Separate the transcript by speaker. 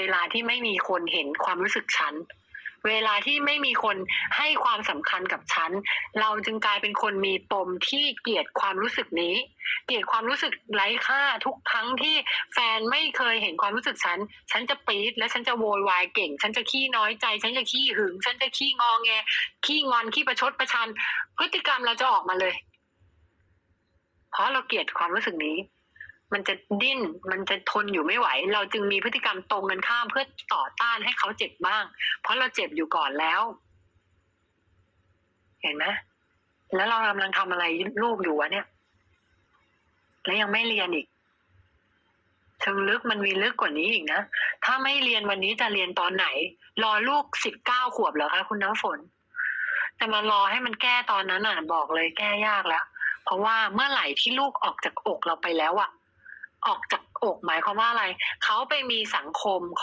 Speaker 1: เวลาที่ไม่มีคนเห็นความรู้สึกฉัน เวลาที่ไม่มีคนให้ความสำคัญกับฉัน เราจึงกลายเป็นคนมีปมที่เกลียดความรู้สึกนี้ เกลียดความรู้สึกไร้ค่าทุกครั้งที่แฟนไม่เคยเห็นความรู้สึกฉัน ฉันจะปี๊ดและฉันจะโวยวายเก่ง ฉันจะขี้น้อยใจ ฉันจะขี้หึง ฉันจะขี้งอแง ขี้งอน ขี้ประชดประชัน พฤติกรรมเราจะออกมาเลย เพราะเราเกลียดความรู้สึกนี้ มันจะดิ้น มันจะทนอยู่ไม่ไหว เราจึงมีพฤติกรรมตรงกันข้ามเพื่อต่อต้านให้เขาเจ็บบ้าง เพราะเราเจ็บอยู่ก่อนแล้ว เห็นไหมแล้วเรากำลังทำอะไรลูกอยู่วะเนี่ย แล้วยังไม่เรียนอีกเชิงลึกมันมีลึกกว่านี้อีกนะ ถ้าไม่เรียนวันนี้จะเรียนตอนไหน รอลูกสิบเก้าขวบเหรอคะคุณน้ำฝน แต่มารอให้มันแก้ตอนนั้นอะบอกเลยแก้ยากแล้ว เพราะว่าเมื่อไหร่ที่ลูกออกจากอกเราไปแล้วอะ ออกจากอกหมายความว่าอะไรเขาไปมีสังคมของ